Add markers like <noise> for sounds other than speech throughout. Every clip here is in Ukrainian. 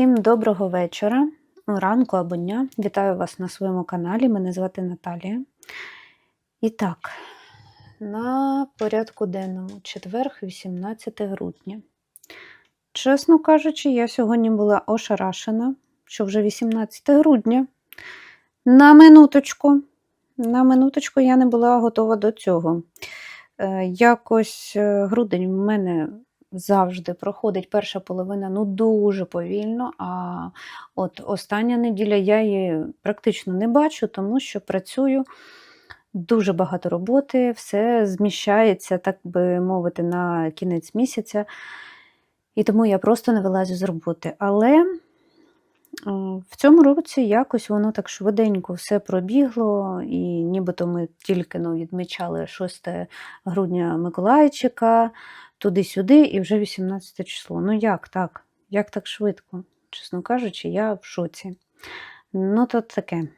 Всім доброго вечора, ранку або дня. Вітаю вас на своєму каналі. Мене звати Наталія. І так, на порядку денному, четверг, 18 грудня. Чесно кажучи, я сьогодні була ошарашена, що вже 18 грудня. На минуточку, на минуточку я не була готова до цього. Е, Якось е, грудень в мене завжди проходить перша половина ну дуже повільно. А от остання неділя я її практично не бачу, тому що працюю дуже багато роботи, все зміщається, так би мовити, на кінець місяця. І тому я просто не вилазю з роботи. Але е, в цьому році якось воно так швиденько все пробігло, і нібито ми тільки ну, відмічали 6 грудня Миколайчика, туди-сюди, і вже 18 число. Ну як так? Як так швидко? Чесно кажучи, я в шоці. Ну, то таке.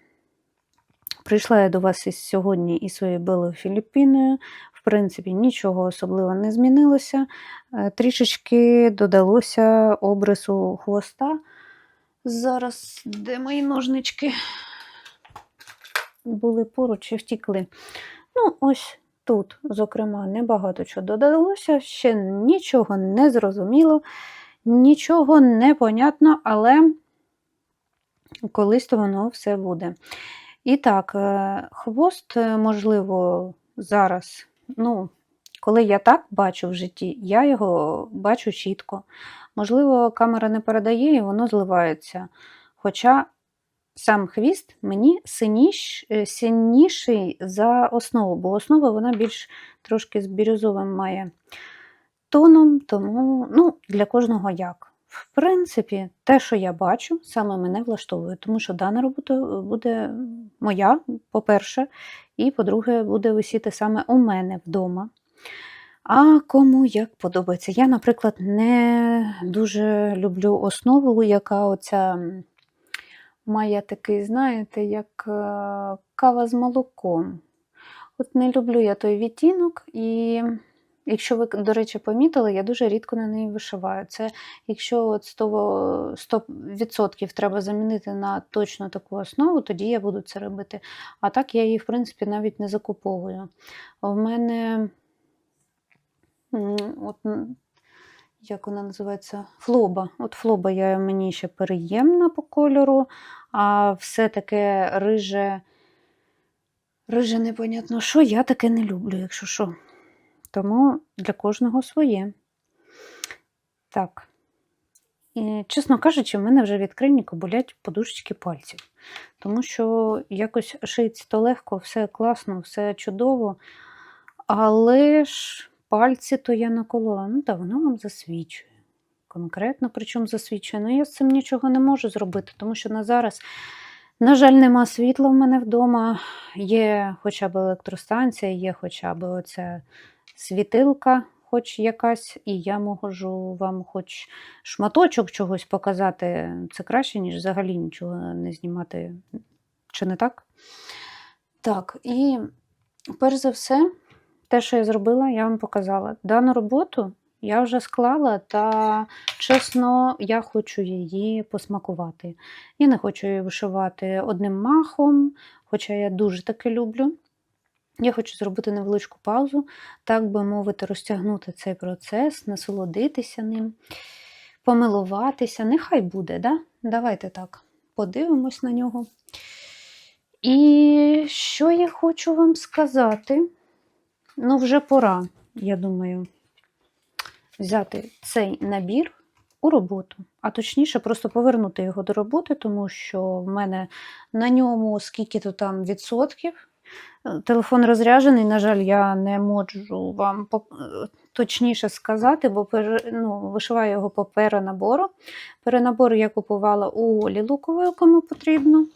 Прийшла я до вас із сьогодні із своєю Белою Філіппіною. В принципі, нічого особливо не змінилося. Е, Трішечки додалося обрису хвоста. Зараз, де мої ножнички? Були поруч і втікли. Ну, ось тут, зокрема, небагато чого додалося, ще нічого не зрозуміло, нічого не понятно, але колись то воно все буде. І так, е, хвост, е, можливо, зараз, ну, коли я так бачу в житті, я його бачу чітко. Можливо, камера не передає і воно зливається. Хоча сам хвіст мені синіш, е, синіший за основу, бо основа вона більш трошки з бірюзовим має тоном, тому ну, для кожного як. В принципі, те, що я бачу, саме мене влаштовує, тому що дана робота буде моя, по-перше, і по-друге, буде висіти саме у мене вдома. А кому як подобається. Я, наприклад, не дуже люблю основу, яка оця має такий, знаєте, як е, кава з молоком. От не люблю я той відтінок, і якщо ви, до речі, помітили, я дуже рідко на неї вишиваю. Це якщо от 100%, 100% треба замінити на точно таку основу, тоді я буду це робити. А так я її, в принципі, навіть не закуповую. В мене от, як вона називається? Флоба. От флоба я мені ще переємна по кольору, а все таке риже, риже непонятно що, я таке не люблю, якщо що. Тому для кожного своє. Так. І, чесно кажучи, в мене вже від крильника болять подушечки пальців. Тому що якось шиється то легко, все класно, все чудово. Але ж пальці то я наколола. Ну, та воно вам засвічує. Конкретно, причому засвічує. Ну, я з цим нічого не можу зробити, тому що на зараз, на жаль, нема світла в мене вдома. Є хоча б електростанція, є хоча б оця світилка, хоч якась, і я можу вам хоч шматочок чогось показати. Це краще, ніж взагалі нічого не знімати. Чи не так? Так, і перш за все, те, що я зробила, я вам показала. Дану роботу я вже склала, та чесно, я хочу її посмакувати. Я не хочу її вишивати одним махом, хоча я дуже таки люблю. Я хочу зробити невеличку паузу, так би мовити, розтягнути цей процес, насолодитися ним, помилуватися. Нехай буде, да? давайте так подивимось на нього. І що я хочу вам сказати? Ну, вже пора, я думаю, взяти цей набір у роботу, а точніше, просто повернути його до роботи, тому що в мене на ньому скільки-то там відсотків. Е, Телефон розряджений, на жаль, я не можу вам е, точніше сказати, бо ну, вишиваю його по перенабору. Перенабор я купувала у Олі Лукової, кому потрібно.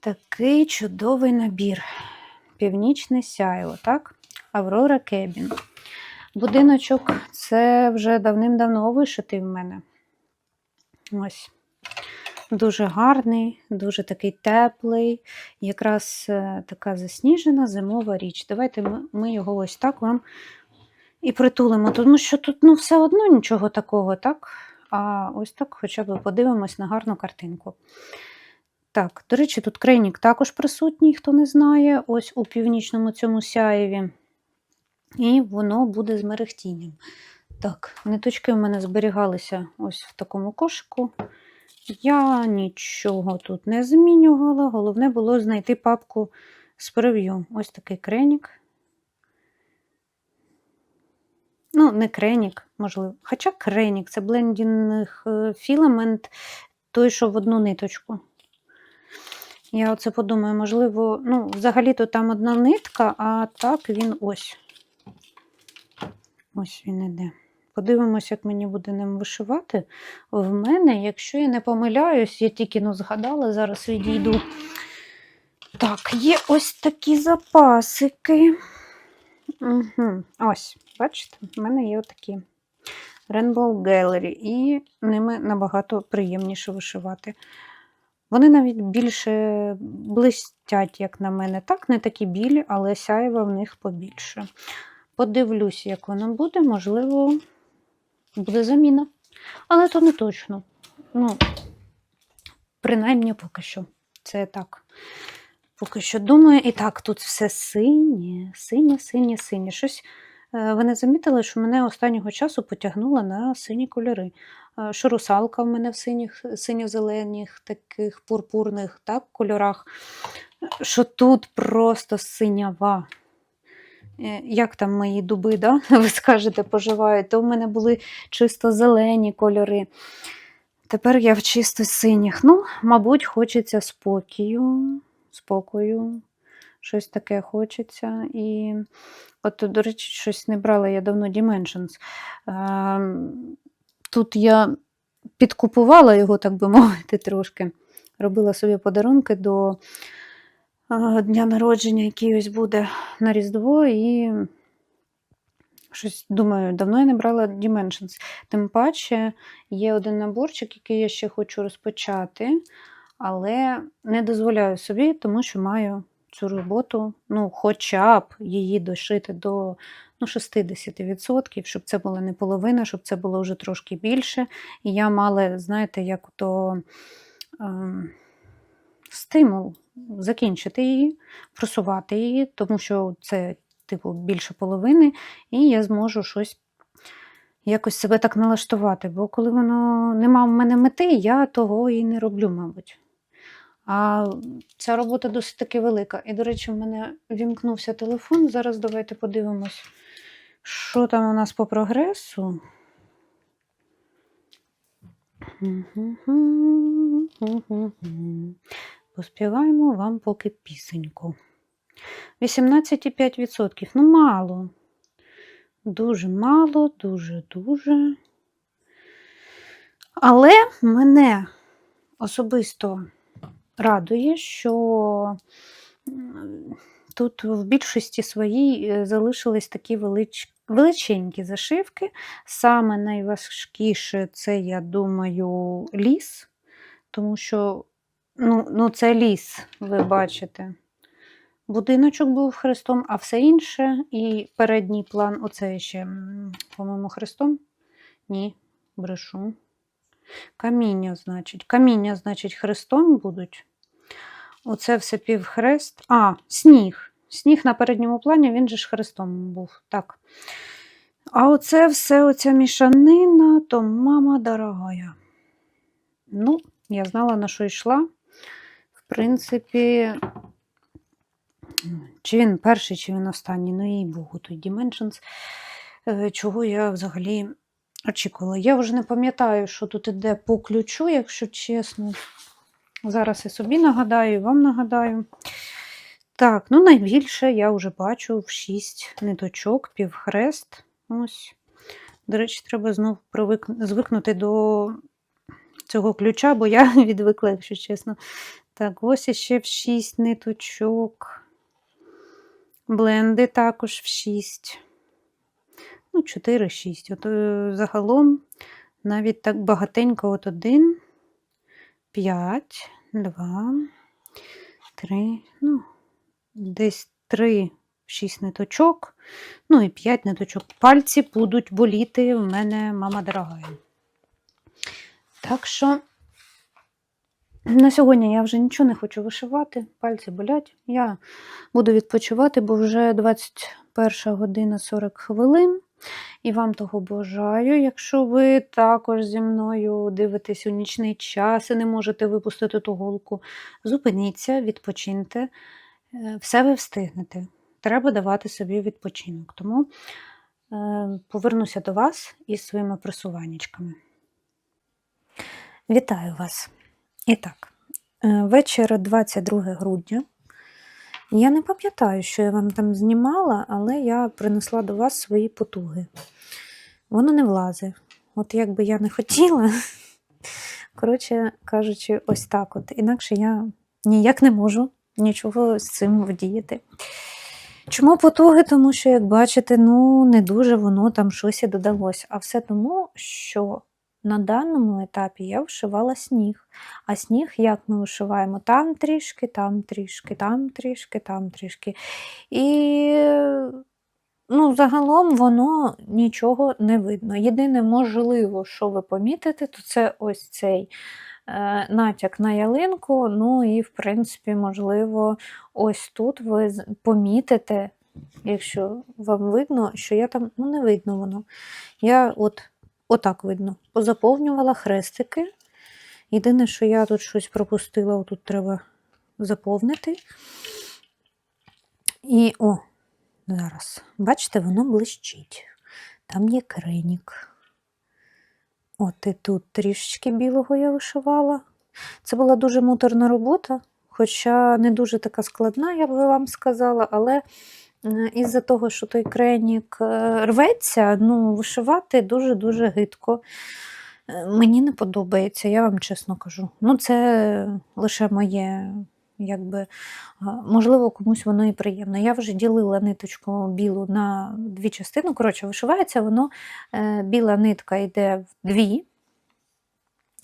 Такий чудовий набір. Північне сяйво, так? Аврора Кебін. Будиночок це вже давним-давно вишитий в мене. Ось. Дуже гарний, дуже такий теплий, якраз е, така засніжена зимова річ. Давайте ми, ми його ось так вам і притулимо, тому що тут ну, все одно нічого такого, так? а ось так хоча б подивимось на гарну картинку. Так, до речі, тут крейнік також присутній, хто не знає, ось у північному цьому сяєві. І воно буде з мерехтінням. Так, ниточки в мене зберігалися ось в такому кошику. Я нічого тут не змінювала. Головне було знайти папку з прев'ю. Ось такий кренік. Ну, не кренік, можливо. Хоча кренік це блендінг е, філамент, той, що в одну ниточку. Я оце подумаю, можливо, ну, взагалі-то там одна нитка, а так він ось. Ось він іде. Подивимось, як мені буде ним вишивати. В мене, якщо я не помиляюсь, я тільки ну, згадала, зараз відійду. Так, є ось такі запасики. Угу. Ось, бачите, в мене є отакі Rainbow Gallery, і ними набагато приємніше вишивати. Вони навіть більше блистять, як на мене. Так, не такі білі, але сяєва в них побільше. Подивлюсь, як воно буде, можливо, буде заміна. Але то не точно. Ну, принаймні поки що. Це так. Поки що думаю, і так, тут все синє, синє, синє, синє. Щось е, ви не замітили, що мене останнього часу потягнуло на сині кольори. Е, Що русалка в мене в синіх, синьо-зелених, таких пурпурних так, кольорах. Що тут просто синява. Е, Як там мої дуби, да? <laughs> ви скажете, поживають, то в мене були чисто зелені кольори. Тепер я в чисто синіх. Ну, мабуть, хочеться спокою, спокою, щось таке хочеться. І от, до речі, щось не брала я давно Dimensions. Ем, Тут я підкупувала його, так би мовити, трошки. Робила собі подарунки до дня народження, який ось буде на Різдво, і щось думаю, давно я не брала Dimensions. Тим паче є один наборчик, який я ще хочу розпочати, але не дозволяю собі, тому що маю цю роботу, ну, хоча б її дошити до ну, 60%, щоб це була не половина, щоб це було вже трошки більше. І я мала, знаєте, як то ем, стимул закінчити її, просувати її, тому що це, типу, більше половини, і я зможу щось якось себе так налаштувати. Бо коли воно нема в мене мети, я того і не роблю, мабуть. А ця робота досить таки велика. І, до речі, в мене вімкнувся телефон. Зараз давайте подивимось, що там у нас по прогресу. Поспіваємо вам поки пісеньку. 18,5%. Ну, мало. Дуже мало, дуже-дуже. Але мене особисто радує, що тут в більшості своїй е, залишились такі велич... величенькі зашивки. Саме найважкіше це, я думаю, ліс, тому що ну, ну, це ліс, ви бачите. Будиночок був хрестом, а все інше, і передній план, оце ще, по-моєму, хрестом? Ні, брешу. Каміння, значить. Каміння, значить, хрестом будуть. Оце все півхрест. А, сніг. Сніг на передньому плані, він же ж хрестом був. Так. А оце все, оця мішанина, то мама дорогая. Ну, я знала, на що йшла. Принципі, чи він перший, чи він останній, ну їй Богу, той Dimensions, е, чого я взагалі очікувала. Я вже не пам'ятаю, що тут іде по ключу, якщо чесно. Зараз і собі нагадаю, і вам нагадаю. Так, ну найбільше я вже бачу в 6 ниточок, півхрест. Ось. До речі, треба знов привик... звикнути до цього ключа, бо я <laughs> відвикла, якщо чесно. Так, ось іще в 6 ниточок. Бленди також в 6. Ну, 4-6. От е, загалом навіть так багатенько от 1, 5, 2, 3, ну, десь 3, 6 ниточок, ну і 5 ниточок. Пальці будуть боліти в мене, мама дорогая. Так що на сьогодні я вже нічого не хочу вишивати, пальці болять. Я буду відпочивати, бо вже 21 година 40 хвилин. І вам того бажаю. Якщо ви також зі мною дивитесь у нічний час і не можете випустити ту голку, зупиніться, відпочиньте, Е, все ви встигнете. Треба давати собі відпочинок. Тому е, повернуся до вас із своїми просуваннячками. Вітаю вас! І так, е, вечір 22 грудня. Я не пам'ятаю, що я вам там знімала, але я принесла до вас свої потуги. Воно не влазить. От як би я не хотіла, <laughs> коротше кажучи, ось так от. Інакше я ніяк не можу нічого з цим вдіяти. Чому потуги? Тому що, як бачите, ну не дуже воно там щось і додалося. А все тому, що на даному етапі я вишивала сніг. А сніг, як ми вишиваємо, там трішки, там трішки, там трішки, там трішки. І ну, загалом воно нічого не видно. Єдине, можливо, що ви помітите, то це ось цей е, натяк на ялинку. Ну і, в принципі, можливо, ось тут ви помітите, якщо вам видно, що я там, ну не видно воно. Я от отак видно. Позаповнювала хрестики. Єдине, що я тут щось пропустила, тут треба заповнити. І о, зараз. Бачите, воно блищить. Там є кринік. От і тут трішечки білого я вишивала. Це була дуже муторна робота, хоча не дуже така складна, я б вам сказала, але із-за того, що той кренік е, рветься, ну, вишивати дуже-дуже гидко. Е, Мені не подобається, я вам чесно кажу. Ну, це лише моє, якби, можливо, комусь воно і приємно. Я вже ділила ниточку білу на дві частини. Коротше, вишивається воно, е, біла нитка йде в дві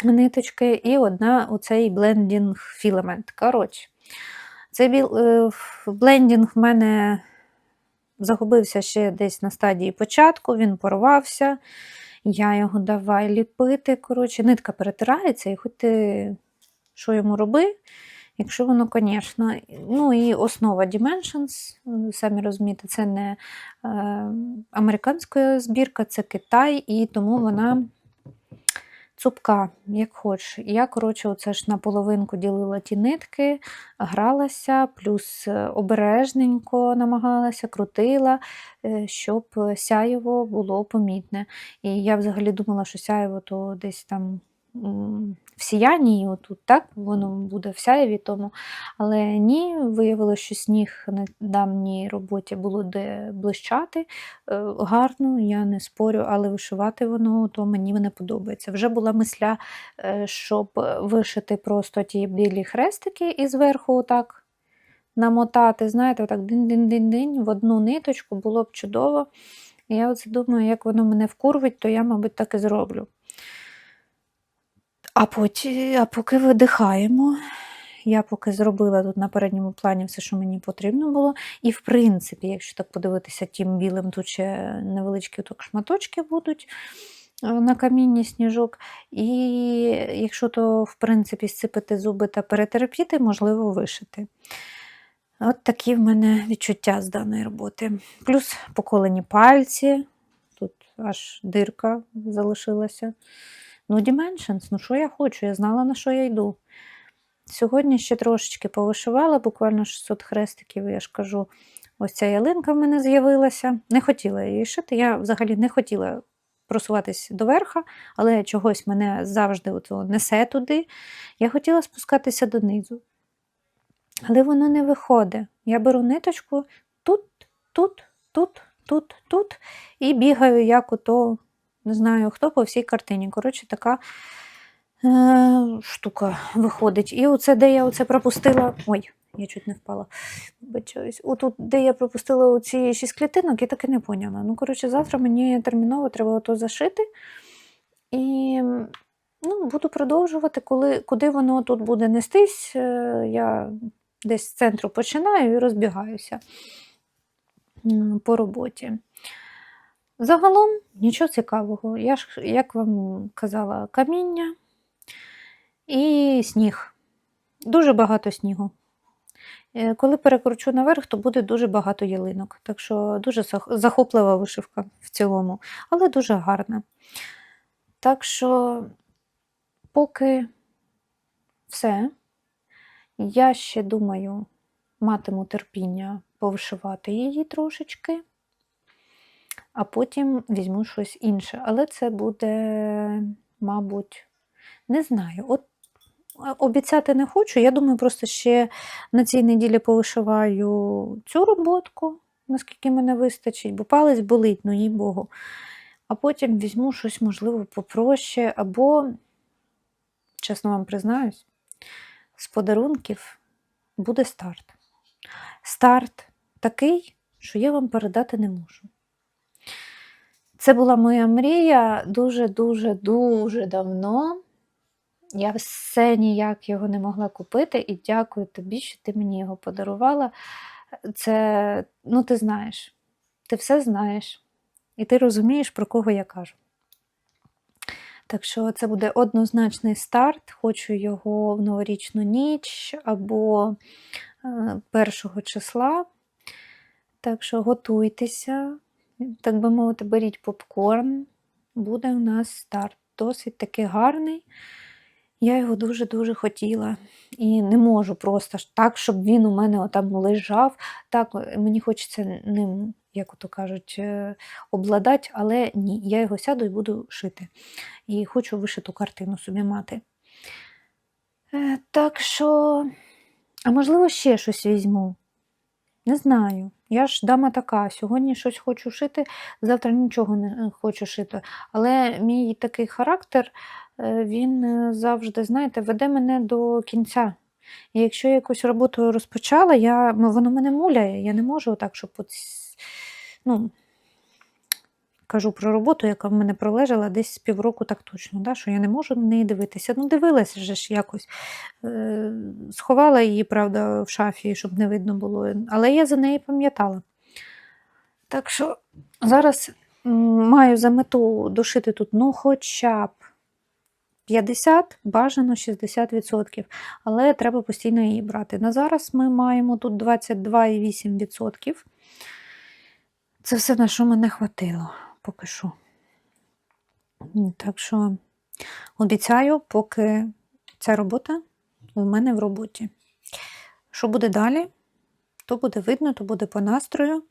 ниточки, і одна оцей блендінг філамент. Коротше, цей е, блендінг в мене загубився ще десь на стадії початку, він порвався. Я його давай ліпити. Коротше, нитка перетирається, і хоч ти що йому роби, якщо воно, звісно, ну і основа Dimensions, самі розумієте, це не е, американська збірка, це Китай, і тому вона цупка, як хоч. Я, коротше, оце ж на половинку ділила ті нитки, гралася, плюс е, обережненько намагалася, крутила, е, щоб сяєво було помітне. І я взагалі думала, що сяєво то десь там в сіянні, отут, так, воно буде в сяєві тому. Але ні, виявилося, що сніг на давній роботі було де блищати. Е, Гарно, я не спорю, але вишивати воно то мені не подобається. Вже була мисля, е, щоб вишити просто ті білі хрестики і зверху отак намотати, знаєте, отак дин-дин-дин-дин в одну ниточку було б чудово. І я оце думаю, як воно мене вкурвить, то я, мабуть, так і зроблю. А, потім, а поки видихаємо, я поки зробила тут на передньому плані все, що мені потрібно було. І, в принципі, якщо так подивитися тим білим, тут ще невеличкі так шматочки будуть е, на камінні сніжок. І якщо то, в принципі, зціпити зуби та перетерпіти, можливо вишити. От такі в мене відчуття з даної роботи. Плюс поколені пальці, тут аж дирка залишилася. Ну, Dimensions, ну що я хочу? Я знала, на що я йду. Сьогодні ще трошечки повишивала, буквально 600 хрестиків, я ж кажу, ось ця ялинка в мене з'явилася. Не хотіла її шити. Я взагалі не хотіла просуватись до верха, але чогось мене завжди от несе туди. Я хотіла спускатися донизу. Але воно не виходить. Я беру ниточку тут, тут, тут, тут, тут і бігаю, як ото, не знаю хто, по всій картині. Коротше, така е, штука виходить. І оце, де я оце пропустила. Ой, я чуть не впала. Вибачаюсь. Отут, де я пропустила оці шість клітинок, я так і не поняла. Ну, коротше, завтра мені терміново треба ото зашити. І ну, буду продовжувати, коли, куди воно тут буде нестись. е, Я десь з центру починаю і розбігаюся по роботі. Загалом нічого цікавого. Я ж, як вам казала, каміння, і сніг. Дуже багато снігу. Е, Коли перекручу наверх, то буде дуже багато ялинок. Так що дуже захоплива вишивка в цілому, але дуже гарна. Так що, поки все, я ще думаю, матиму терпіння повишивати її трошечки, а потім візьму щось інше. Але це буде, мабуть, не знаю. От е, обіцяти не хочу. Я думаю, просто ще на цій неділі повишиваю цю роботку, наскільки мене вистачить, бо палець болить, ну їй Богу. А потім візьму щось, можливо, попроще, або, чесно вам признаюсь, з подарунків буде старт. Старт такий, що я вам передати не можу. Це була моя мрія дуже-дуже дуже давно. Я все ніяк його не могла купити, і дякую тобі, що ти мені його подарувала. Це, ну, ти знаєш, ти все знаєш, і ти розумієш, про кого я кажу. Так що це буде однозначний старт. Хочу його в новорічну ніч або е, першого числа. Так що готуйтеся, так би мовити, беріть попкорн. Буде у нас старт. Досить таки гарний. Я його дуже-дуже хотіла. І не можу просто так, щоб він у мене отам лежав. Так, мені хочеться ним, як ото кажуть, е, обладати, але ні, я його сяду і буду шити. І хочу вишиту картину собі мати. Е, Так що, а можливо, ще щось візьму. Не знаю. Я ж дама така. Сьогодні щось хочу шити, завтра нічого не е, хочу шити. Але мій такий характер, е, він е, завжди, знаєте, веде мене до кінця. І якщо я якусь роботу розпочала, я, воно мене муляє. Я не можу так, щоб от, ну, кажу про роботу, яка в мене пролежала десь півроку, так точно, да, що я не можу на неї дивитися. Ну, дивилася же ж якось. Е, сховала її, правда, в шафі, щоб не видно було. Але я за неї пам'ятала. Так що зараз маю за мету дошити тут, ну, хоча б 50, бажано 60%. Але треба постійно її брати. На зараз ми маємо тут 22,8%. Це все, на що мене хватило, поки що. Так що обіцяю, поки ця робота у мене в роботі. Що буде далі, то буде видно, то буде по настрою.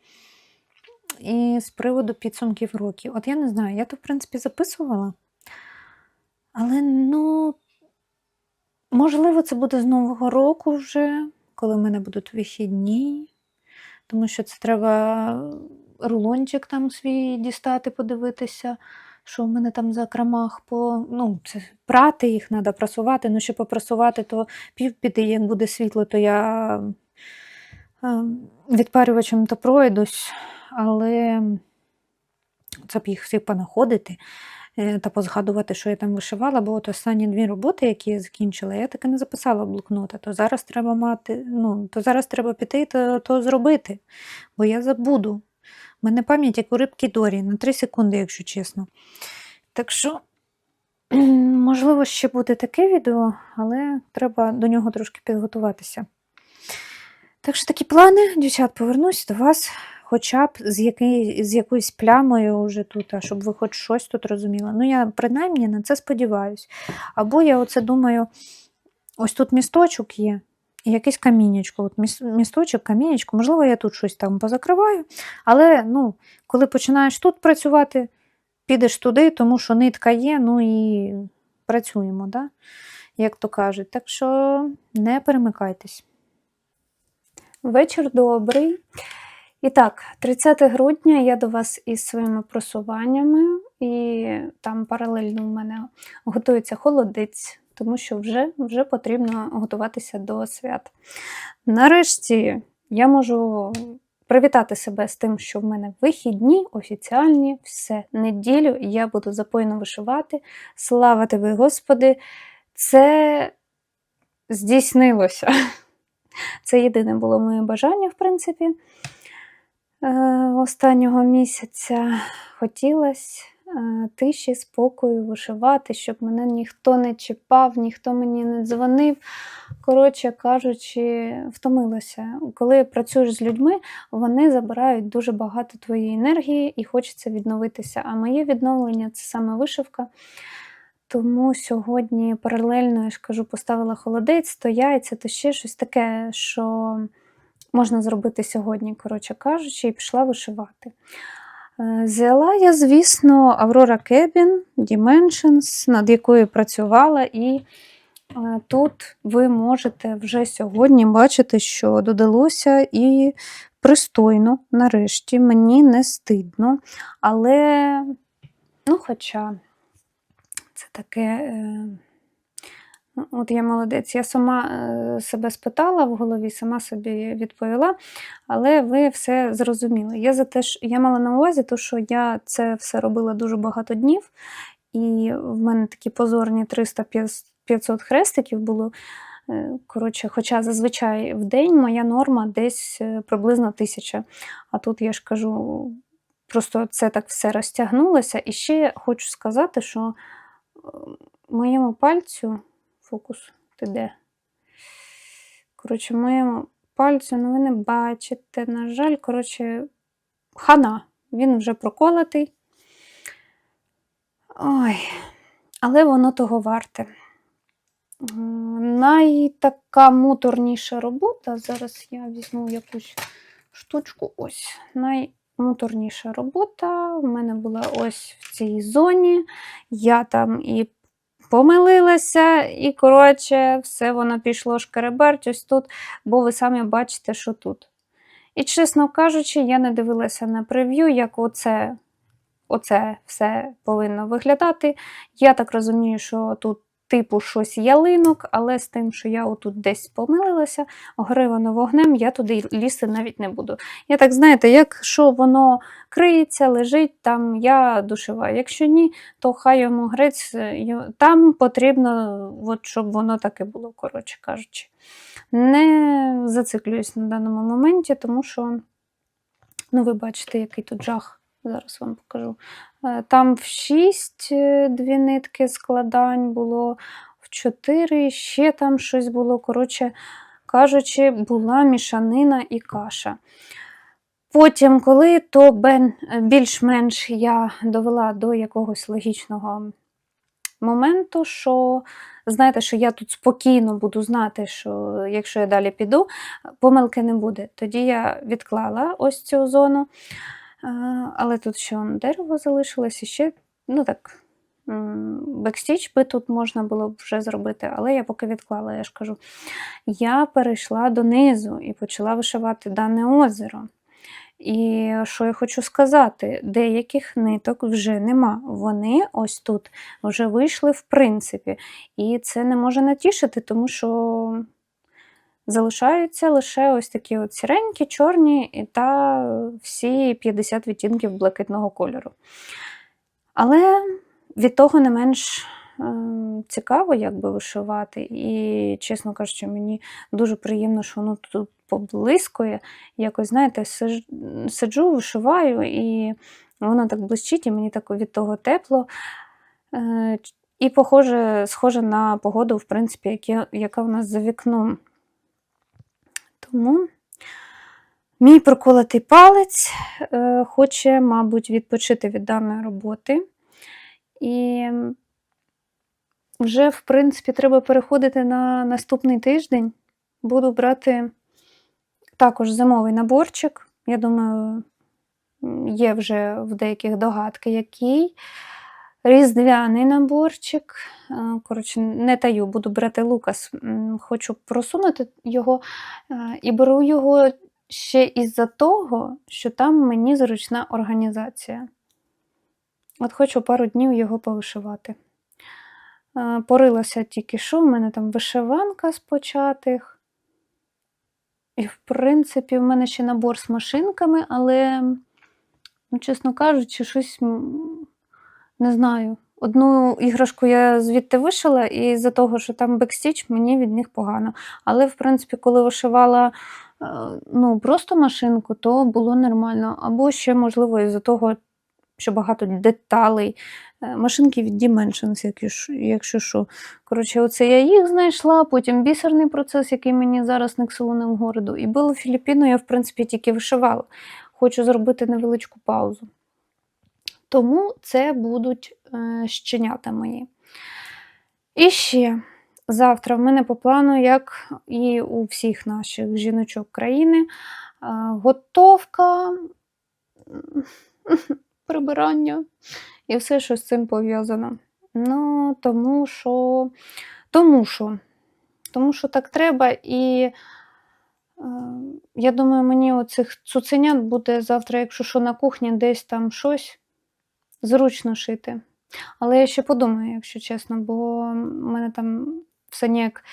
І з приводу підсумків років. От я не знаю, я то, в принципі, записувала. Але, ну, можливо, це буде з Нового року вже, коли в мене будуть вихідні. Тому що це треба рулончик там свій дістати, подивитися, що в мене там за крамах по. Ну, це прати їх треба прасувати. Ну, щоб попрасувати, то півпіти, як буде світло, то я е, відпарювачем то пройдусь, але це б їх всіх понаходити е, та позгадувати, що я там вишивала, бо от останні дві роботи, які я закінчила, я таки не записала блокнота. То зараз треба мати, ну, то зараз треба піти то, то зробити, бо я забуду. Мене пам'ять як у рибки Дорі на 3 секунди, якщо чесно. Так що, <clears throat> можливо, ще буде таке відео, але треба до нього трошки підготуватися. Так що такі плани, дівчат, повернусь до вас хоча б з, який, з якоюсь плямою вже тут, а щоб ви хоч щось тут розуміли. Ну, я принаймні на це сподіваюсь. Або я оце думаю, ось тут місточок є, якесь камінечко. От місточок, камінечко, можливо, я тут щось там позакриваю. Але ну, коли починаєш тут працювати, підеш туди, тому що нитка є, ну і працюємо, да? як то кажуть. Так що не перемикайтесь. Вечір добрий. І так, 30 грудня я до вас із своїми просуваннями, і там паралельно у мене готується холодець, тому що вже, вже потрібно готуватися до свят. Нарешті я можу привітати себе з тим, що в мене вихідні, офіціальні, все, неділю я буду запойно вишивати. Слава тобі, Господи! Це здійснилося. <laughs> Це єдине було моє бажання, в принципі, е, останнього місяця. Хотілося тиші, спокою, вишивати, щоб мене ніхто не чіпав, ніхто мені не дзвонив. Коротше кажучи, втомилася. Коли працюєш з людьми, вони забирають дуже багато твоєї енергії і хочеться відновитися. А моє відновлення це саме вишивка. Тому сьогодні паралельно, я ж кажу, поставила холодець, то яйця, то ще щось таке, що можна зробити сьогодні, коротше кажучи, і пішла вишивати. Е, Взяла я, звісно, Aurora Cabin Dimensions, над якою працювала, і е, тут ви можете вже сьогодні бачити, що додалося і пристойно, нарешті, мені не стидно. Але, ну, хоча це таке. От я молодець, я сама е, себе спитала в голові, сама собі відповіла, але ви все зрозуміли. Я за те, що я мала на увазі, то, що я це все робила дуже багато днів, і в мене такі позорні 300-500 хрестиків було. Е, Коротше, хоча зазвичай в день моя норма десь е, приблизно тисяча. А тут я ж кажу, просто це так все розтягнулося. І ще хочу сказати, що моєму пальцю фокус ти де? Коротше, моєму пальцю, ну ви не бачите, на жаль, коротше, хана. Він вже проколотий. Ой, але воно того варте. Найтака муторніша робота. Зараз я візьму якусь штучку. Ось. Наймуторніша робота в мене була ось в цій зоні. Я там і помилилася, і, коротше, все воно пішло шкереберть ось тут, бо ви самі бачите, що тут. І, чесно кажучи, я не дивилася на прев'ю, як оце, оце все повинно виглядати. Я так розумію, що тут типу щось ялинок, але з тим, що я отут десь помилилася, огривано вогнем, я туди лізти навіть не буду. Я так, знаєте, якщо воно криється, лежить, там я душеваю. Якщо ні, то хай йому грець, е, там потрібно, от, щоб воно таке було, коротше кажучи. Не зациклююсь на даному моменті, тому що, ну, ви бачите, який тут жах. Зараз вам покажу. Е, Там в 6 дві нитки складань було, в 4 ще там щось було. Коротше кажучи, була мішанина і каша. Потім, коли то більш-менш я довела до якогось логічного моменту, що знаєте, що я тут спокійно буду знати, що якщо я далі піду, помилки не буде. Тоді я відклала ось цю зону. Але тут ще дерево залишилось і ще, ну так, бекстіч би тут можна було б вже зробити, але я поки відклала, я ж кажу. Я перейшла донизу і почала вишивати дане озеро. І що я хочу сказати, деяких ниток вже нема. Вони ось тут вже вийшли в принципі. І це не може натішити, тому що залишаються лише ось такі от сіренькі, чорні та всі 50 відтінків блакитного кольору. Але від того не менш ем, цікаво, як би вишивати. І, чесно кажучи, мені дуже приємно, що воно тут поблискує. Якось, знаєте, сиджу, вишиваю, і воно так блищить, і мені так від того тепло. Е, І похоже, схоже на погоду, в принципі, яка в нас за вікном. Тому мій проколотий палець е, хоче, мабуть, відпочити від даної роботи. І вже, в принципі, треба переходити на наступний тиждень. Буду брати також зимовий наборчик. Я думаю, є вже в деяких догадки, який. Різдвяний наборчик. Е, Коротше, не таю, буду брати Лукас. Хочу просунути його е, і беру його ще із-за того, що там мені зручна організація. От хочу пару днів його повишивати. Е, Порилася тільки що, в мене там вишиванка з початих. І, в принципі, в мене ще набор з машинками, але, ну, чесно кажучи, щось не знаю. Одну іграшку я звідти вишила, і з-за того, що там бекстіч, мені від них погано. Але, в принципі, коли вишивала е, ну, просто машинку, то було нормально. Або ще, можливо, із-за того, що багато деталей. Е, Машинки від Dimensions, якщо, що. Коротше, оце я їх знайшла, потім бісерний процес, який мені зараз не к селу, не в городу. І було Філіппіно, я, в принципі, тільки вишивала. Хочу зробити невеличку паузу. Тому це будуть е, щенята мої. І ще завтра в мене по плану, як і у всіх наших жіночок країни, е, готовка, <laughs> прибирання і все, що з цим пов'язано. Ну, тому що, тому що, тому що так треба, і е, я думаю, мені оцих цуценят буде завтра, якщо що на кухні, десь там щось зручно шити. Але я ще подумаю, якщо чесно, бо в мене там все ніяк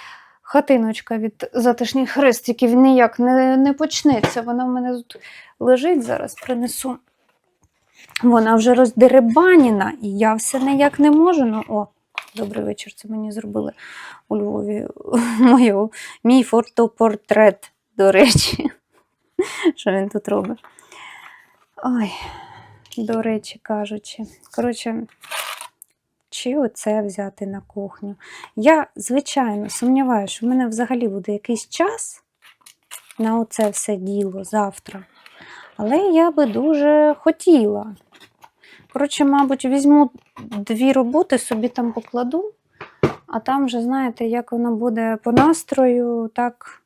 хатиночка від затишних хрестиків ніяк не, не почнеться. Вона в мене тут лежить, зараз принесу. Вона вже роздеребаніна, і я все ніяк не можу. Ну, о, добрий вечір, це мені зробили у Львові <laughs> мою, мій фотопортрет, до речі. <laughs> Що він тут робить? Ой, до речі, кажучи. Коротше, чи оце взяти на кухню? Я, звичайно, сумніваюся, що в мене взагалі буде якийсь час на оце все діло завтра. Але я би дуже хотіла. Коротше, мабуть, візьму дві роботи, собі там покладу, а там вже, знаєте, як воно буде по настрою, так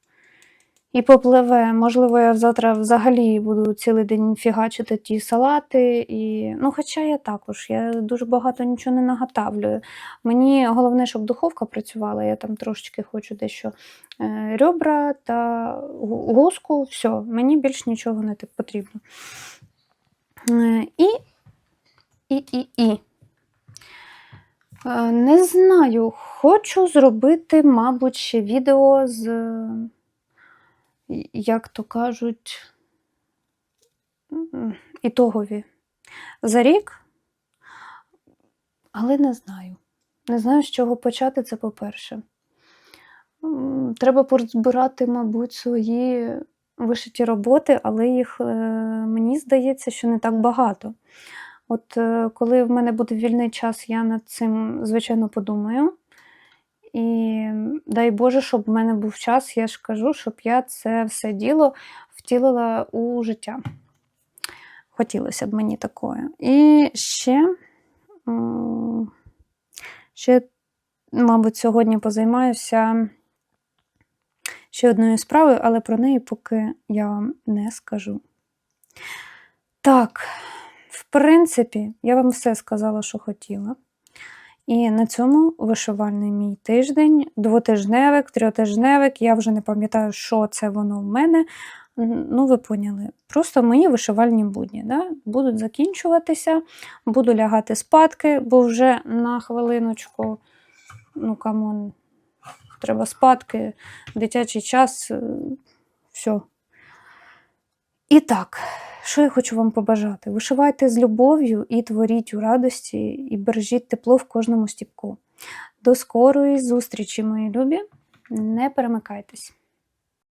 і попливе. Можливо, я завтра взагалі буду цілий день фігачити ті салати. І... Ну, хоча я також, я дуже багато нічого не наготавлюю. Мені головне, щоб духовка працювала, я там трошечки хочу дещо е, ребра та гуску, все, мені більш нічого не потрібно. Е, І, і, і, і. Е, Не знаю, хочу зробити, мабуть, ще відео з, як то кажуть, ітогові за рік, але не знаю. Не знаю, з чого почати, це по-перше. Треба порозбирати, мабуть, свої вишиті роботи, але їх, е, мені здається, що не так багато. От е, коли в мене буде вільний час, я над цим, звичайно, подумаю. І дай Боже, щоб в мене був час, я ж кажу, щоб я це все діло втілила у життя. Хотілося б мені такое. І ще, ще, мабуть, сьогодні позаймаюся ще одною справою, але про неї поки я вам не скажу. Так, в принципі, я вам все сказала, що хотіла. І на цьому вишивальний мій тиждень, двотижневик, трьотижневик, я вже не пам'ятаю, що це воно в мене. Ну, ви поняли. Просто мої вишивальні будні да? будуть закінчуватися, буду лягати спадки, бо вже на хвилиночку, ну камон, треба спадки, дитячий час, е, все. І так, що я хочу вам побажати? Вишивайте з любов'ю і творіть у радості, і бережіть тепло в кожному стіпку. До скорої зустрічі, мої любі. Не перемикайтесь.